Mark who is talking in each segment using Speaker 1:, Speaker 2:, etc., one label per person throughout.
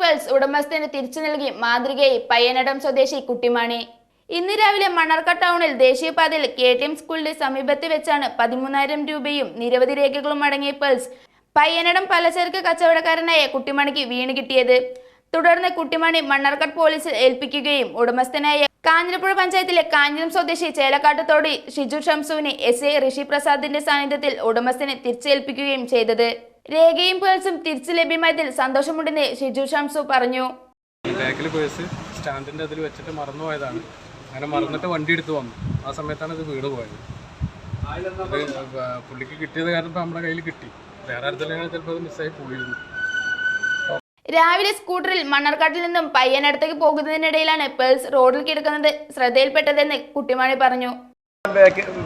Speaker 1: Pearls ഉടമസ്ഥന് തിരിച്ചു നൽകി മാതൃകയായി പയ്യനടം സ്വദേശി കുട്ടിമാണി. ഇന്ന് രാവിലെ മണ്ണാർക്കാട് ടൗണിൽ ദേശീയപാതയിൽ കെ ടി എം സ്കൂളിന്റെ സമീപത്ത് വെച്ചാണ് പതിമൂന്നായിരം രൂപയും നിരവധി രേഖകളും അടങ്ങിയ പേഴ്സ് പയ്യനടം പലചരക്ക് കച്ചവടക്കാരനായ കുട്ടിമണിക്ക് വീണ് കിട്ടിയത്. തുടർന്ന് കുട്ടിമണി മണ്ണാർക്കാട് പോലീസിൽ ഏൽപ്പിക്കുകയും ഉടമസ്ഥനായ കാഞ്ഞിരപ്പുഴ പഞ്ചായത്തിലെ കാഞ്ഞിരം സ്വദേശി ചേലക്കാട്ടത്തോടി ഷിജു ഷംസുവിനെ എസ് എ ഋഷി പ്രസാദിന്റെ സാന്നിധ്യത്തിൽ ഉടമസ്ഥനെ തിരിച്ചേൽപ്പിക്കുകയും ചെയ്തത്. രേഖയും പേഴ്സും തിരിച്ചു ലഭ്യമായതിൽ സന്തോഷമുണ്ടെന്ന് ഷിജു ഷംസു പറഞ്ഞു.
Speaker 2: ബാക്കിൽ പേഴ്സ് സ്റ്റാൻഡിന്റെ അതിൽ വെച്ചിട്ട് മറന്നു പോയതാണ്. അങ്ങനെ മറന്നിട്ട് വണ്ടി എടുത്ത് വന്നു. ആ സമയത്താണ് ഇത് വീട് പോയത്. പുള്ളിക്ക് കിട്ടിയത് കാരണം ഇപ്പം നമ്മുടെ കയ്യിൽ കിട്ടി. വേറെ അടുത്തെല്ലാം ചിലപ്പോൾ അത് മിസ്സായി പോയിരുന്നു.
Speaker 1: രാവിലെ സ്കൂട്ടറിൽ മണ്ണാർക്കാട്ടിൽ നിന്നും പയ്യനടുത്തേക്ക് പോകുന്നതിനിടയിലാണ് പേഴ്സ് റോഡിൽ കിടക്കുന്നത് ശ്രദ്ധയിൽപ്പെട്ടതെന്ന് കുട്ടിമാണി പറഞ്ഞു.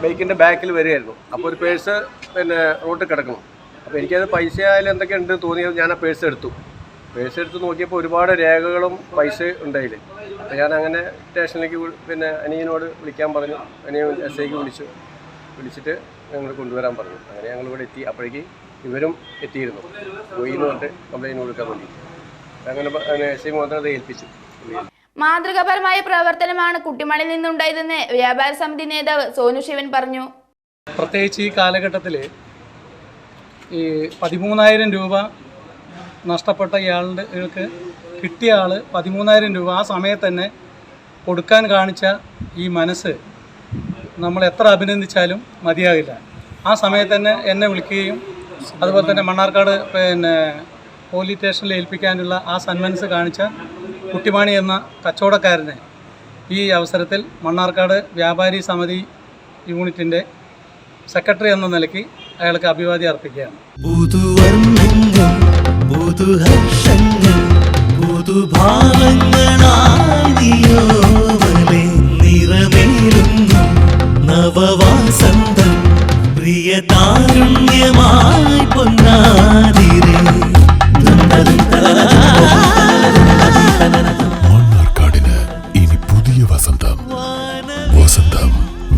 Speaker 3: ബൈക്കിന്റെ ബാക്കിൽ വരികയായിരുന്നു. അപ്പോൾ ഒരു പേഴ്സ് പിന്നെ റോഡിൽ കിടക്കണം. അപ്പോൾ എനിക്കത് പൈസ ആയാലും എന്തൊക്കെ ഉണ്ട് തോന്നിയത് ഞാൻ ആ പേഴ്സ് എടുത്തു. പേഴ്സ് എടുത്ത് നോക്കിയപ്പോൾ ഒരുപാട് രേഖകളും പൈസ ഉണ്ടായില്ല. അപ്പോൾ ഞാൻ അങ്ങനെ സ്റ്റേഷനിലേക്ക് പിന്നെ അനിയനോട് വിളിക്കാൻ പറഞ്ഞു. അനിയൻ എസ് ഐക്ക് വിളിച്ചു. വിളിച്ചിട്ട് ഞങ്ങൾ കൊണ്ടുവരാൻ പറഞ്ഞു. അങ്ങനെ ഞങ്ങൾ ഇവിടെ എത്തി. അപ്പോഴേക്ക് ഇവരും എത്തിയിരുന്നു. പോയി എന്ന് പറഞ്ഞിട്ട് കംപ്ലൈന്റ് കൊടുക്കാൻ വേണ്ടി. അങ്ങനെ എസ് ഐ മാത്രം അത് ഏൽപ്പിച്ചു.
Speaker 1: മാതൃകാപരമായ പ്രവർത്തനമാണ് കുട്ടിമണിൽ നിന്നുണ്ടായതെന്ന് വ്യാപാര സമിതി നേതാവ് സോനു ശിവൻ പറഞ്ഞു.
Speaker 4: പ്രത്യേകിച്ച് ഈ കാലഘട്ടത്തിൽ ഈ പതിമൂന്നായിരം രൂപ നഷ്ടപ്പെട്ട ഇയാളുടെ ഇയാൾക്ക് കിട്ടിയ ആൾ പതിമൂന്നായിരം രൂപ ആ സമയത്ത് തന്നെ കൊടുക്കാൻ കാണിച്ച ഈ മനസ്സ് നമ്മൾ എത്ര അഭിനന്ദിച്ചാലും മതിയാകില്ല. ആ സമയത്ത് തന്നെ എന്നെ വിളിക്കുകയും അതുപോലെ തന്നെ മണ്ണാർക്കാട് പിന്നെ പോലീസ് സ്റ്റേഷനിൽ ഏൽപ്പിക്കാനുള്ള ആ സന്മനസ് കാണിച്ച കുട്ടിമാണി എന്ന കച്ചവടക്കാരനെ ഈ അവസരത്തിൽ മണ്ണാർക്കാട് വ്യാപാരി സമിതി യൂണിറ്റിന്റെ സെക്രട്ടറി എന്ന നിലയ്ക്ക് അയാൾക്ക് അഭിവാദ്യ അർപ്പിക്കുകയാണ്.
Speaker 5: മണ്ണാർക്കാടിന് ഇനി പുതിയ വസന്തം. Vasantham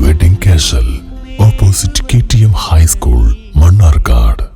Speaker 5: wedding casual opposite K M high school Mannarkkad.